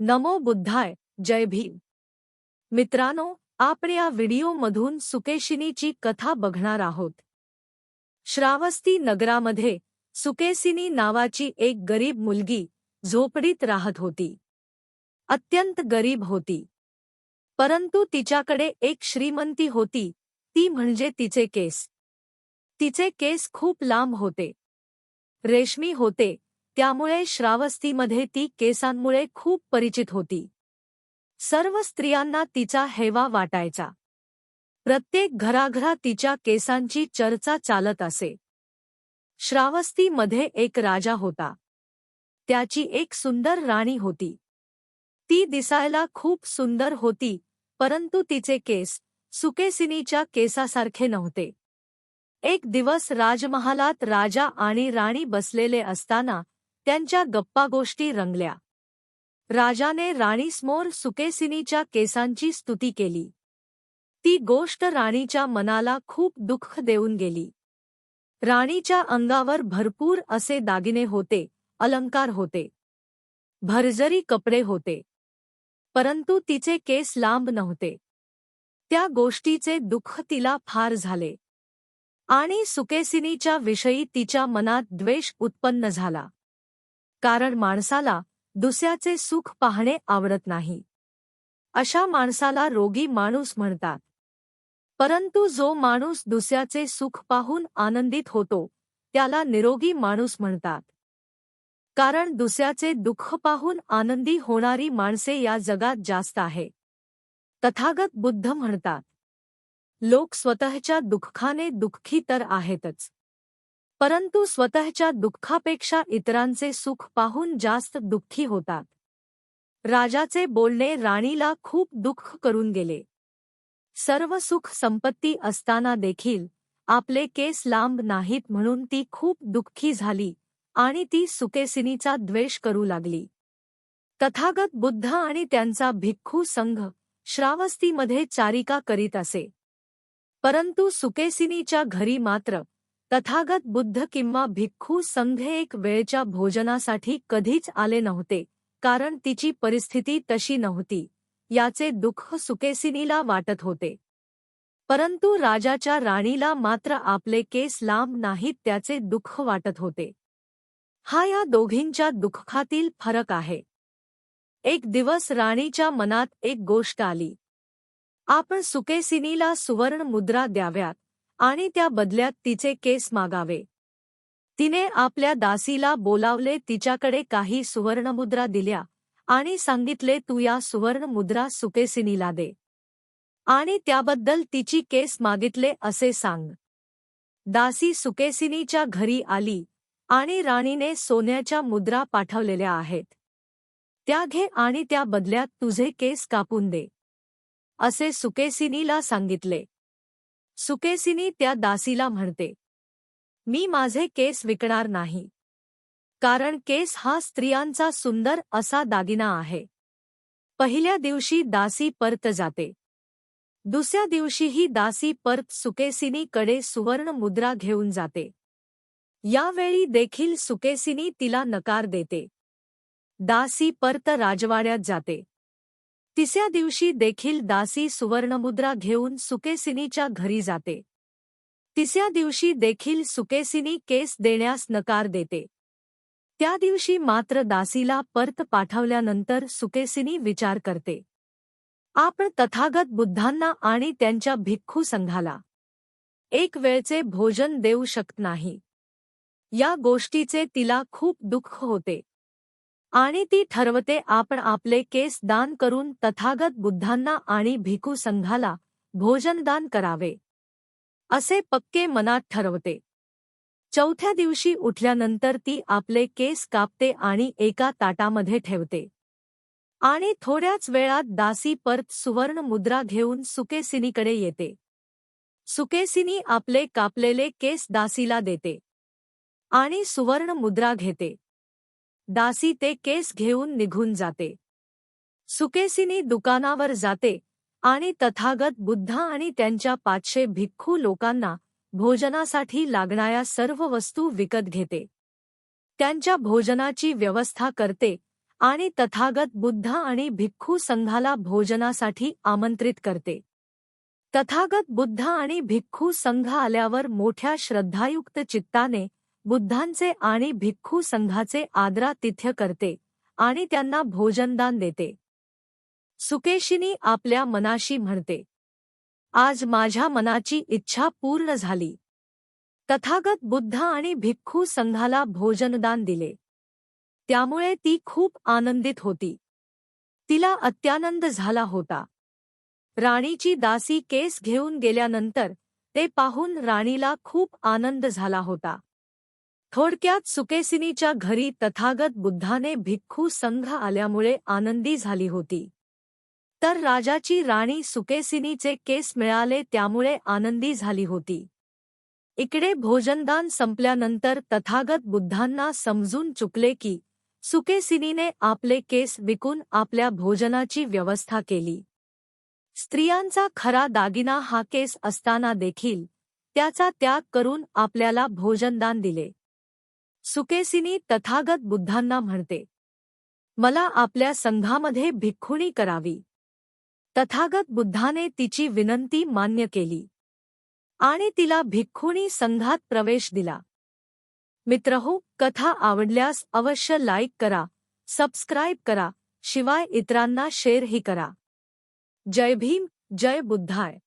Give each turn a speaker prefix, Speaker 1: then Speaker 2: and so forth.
Speaker 1: नमो बुद्धाय जय भीम. मित्रांनो आपण या व्हिडिओमधून सुकेशिनीची कथा बघणार आहोत. श्रावस्ती नगरामध्ये सुकेसिनी नावाची एक गरीब मुलगी झोपडीत राहत होती. अत्यंत गरीब होती. परंतु तिच्याकडे एक श्रीमंती होती ती म्हणजे तिचे केस. तिचे केस खूप लांब होते. रेशमी होते त्यामुळे श्रावस्तीमध्ये ती केसांमुळे खूप परिचित होती. सर्व स्त्रियांना तिचा हेवा वाटायचा. प्रत्येक घराघरा तिच्या केसांची चर्चा चालत असे. श्रावस्तीमध्ये एक राजा होता. त्याची एक सुंदर राणी होती. ती दिसायला खूप सुंदर होती परंतु तिचे केस सुकेसिनीच्या केसासारखे नव्हते. एक दिवस राजमहालात राजा आणि राणी बसलेले असताना त्यांच्या गप्पा गोष्टी रंगल्या. राजाने राणीसमोर सुकेसिनीच्या केसांची स्तुती केली. ती गोष्ट राणीच्या मनाला खूप दुःख देऊन गेली. राणीच्या अंगावर भरपूर असे दागिने होते अलंकार होते. भरजरी कपडे होते. परंतु तिचे केस लांब नव्हते. त्या गोष्टीचे दुःख तिला फार झाले. आणि सुकेसिनीच्या विषयी तिच्या मनात द्वेष उत्पन्न झाला. कारण माणसाला दुसऱ्याचे सुख पाहणे आवडत नाही. अशा माणसाला रोगी माणूस म्हणतात. परंतु जो माणूस दुसऱ्याचे सुख पाहून आनंदित होतो त्याला निरोगी माणूस म्हणतात. कारण दुसऱ्याचे दुःख पाहून आनंदी होणारी माणसे या जगात जास्त आहे. तथागत बुद्ध म्हणतात. लोक स्वतःच्या दुःखाने दुःखी तर आहेतच. परंतु स्वतःच्या दुःखापेक्षा इतरांचे सुख पाहून जास्त दुःखी होतात. राजाचे बोलणे राणीला खूप दुःख करून गेले. सर्व सुख संपत्ती असताना देखील आपले केस लांब नाहीत म्हणून ती खूप दुःखी झाली आणि ती सुकेसिनीचा द्वेष करू लागली. तथागत बुद्ध आणि त्यांचा भिक्खू संघ श्रावस्तीमध्ये चारिका करीत असे. परंतु सुकेसिनीच्या घरी मात्र तथागत बुद्ध किंवा भिक्खू संघ एक वेळच्या भोजनासाठी कधीच आले नव्हते कारण तिची परिस्थिती तशी नव्हती याचे दुःख सुकेसिनीला वाटत होते. परंतु राजाच्या राणीला मात्र आपले केस लांब नाहीत त्याचे दुःख वाटत होते. हा या दोघींच्या दुःखातील फरक आहे. एक दिवस राणीच्या मनात एक गोष्ट आली. आपण सुकेसिनीला सुवर्ण मुद्रा द्याव्यात आणि त्या बदल्यात तिचे केस मागावे. तिने आपल्या दासीला बोलावले तिच्याकडे काही सुवर्णमुद्रा दिल्या आणि सांगितले तू या सुवर्णमुद्रा सुकेसिनीला दे. आणि त्याबद्दल तिची केस मागितले असे सांग. दासी सुकेसिनीच्या घरी आली आणि राणीने सोन्याच्या मुद्रा पाठवलेल्या आहेत. त्या घे आणि त्या बदल्यात तुझे केस कापून दे असे सुकेसिनीला सांगितले. सुकेसिनी त्या दासीला म्हणते मी माझे केस विकणार नाही. कारण केस हा स्त्रियांचा सुंदर असा दागिना आहे. पहिल्या दिवशी दासी परत जाते. दुसऱ्या दिवशीही दासी परत सुकेसिनीकडे सुवर्ण मुद्रा घेऊन जाते. यावेळी देखील सुकेसिनी तिला नकार देते. दासी परत राजवाड्यात जाते. तिसऱ्या दिवशी देखील दासी सुवर्णमुद्रा घेऊन सुकेसिनीच्या घरी जाते. तिसऱ्या दिवशी देखील सुकेसिनी केस देण्यास नकार देते. त्या दिवशी मात्र दासीला परत पाठवल्यानंतर सुकेसिनी विचार करते. आपण तथागत बुद्धांना आणि त्यांच्या भिक्खू संघाला एक वेळचे भोजन देऊ शकत नाही. या गोष्टीचे तिला खूप दुःख होते. आणि ती ठरवते आपण आपले केस दान करून तथागत बुद्धांना आणि भिकू संघाला भोजनदान करावे. असे पक्के मनात ठरवते. चौथ्या दिवशी उठल्यानंतर ती आपले केस कापते आणि एका ताटामध्ये ठेवते. आणि थोड्याच वेळात दासी परत सुवर्ण मुद्रा घेऊन सुकेसिनीकडे येते. सुकेसिनी आपले कापलेले केस दासीला देते. आणि सुवर्ण मुद्रा घेते. दासी ते केस घेऊन निघून जाते. सुकेसिनी दुकानावर जाते आणि तथागत बुद्ध आणि त्यांच्या पाचशे भिक्खू लोकांना भोजनासाठी लागणाऱ्या सर्व वस्तू विकत घेते. त्यांच्या भोजनाची व्यवस्था करते आणि तथागत बुद्ध आणि भिक्खू संघाला भोजनासाठी आमंत्रित करते. तथागत बुद्ध आणि भिक्खू संघ आल्यावर मोठ्या श्रद्धायुक्त चित्ताने बुद्धांचे आणि भिक्खू संघाचे आदरातिथ्य करते आणि त्यांना भोजनदान देते. सुकेशिनी आपल्या मनाशी म्हणते आज माझ्या मनाची इच्छा पूर्ण झाली. तथागत बुद्ध आणि भिक्खू संघाला भोजनदान दिले. त्यामुळे ती खूप आनंदित होती. तिला अत्यानंद झाला होता. राणीची दासी केस घेऊन गेल्यानंतर ते पाहून राणीला खूप आनंद झाला होता. थोडक्यात सुकेसिनीच्या घरी तथागत बुद्धाने भिक्खू संघ आल्यामुळे आनंदी झाली होती. तर राजाची राणी सुकेसिनीचे केस मिळाले त्यामुळे आनंदी झाली होती. इकडे भोजनदान संपल्यानंतर तथागत बुद्धांना समजून चुकले की सुकेसिनीने आपले केस विकून आपल्या भोजनाची व्यवस्था केली. स्त्रियांचा खरा दागिना हा केस असताना देखील त्याचा त्याग करून आपल्याला भोजनदान दिले. सुकेसिनी तथागत बुद्धांना म्हणते मला आपल्या संघामध्ये भिक्खुणी करावी. तथागत बुद्धाने तिची विनंती मान्य केली आणि तिला भिक्खुणी संघात प्रवेश दिला. मित्रहो कथा आवडल्यास अवश्य लाईक करा सबस्क्राईब करा शिवाय इतरांना शेअरही करा. जय भीम जय बुद्धाय.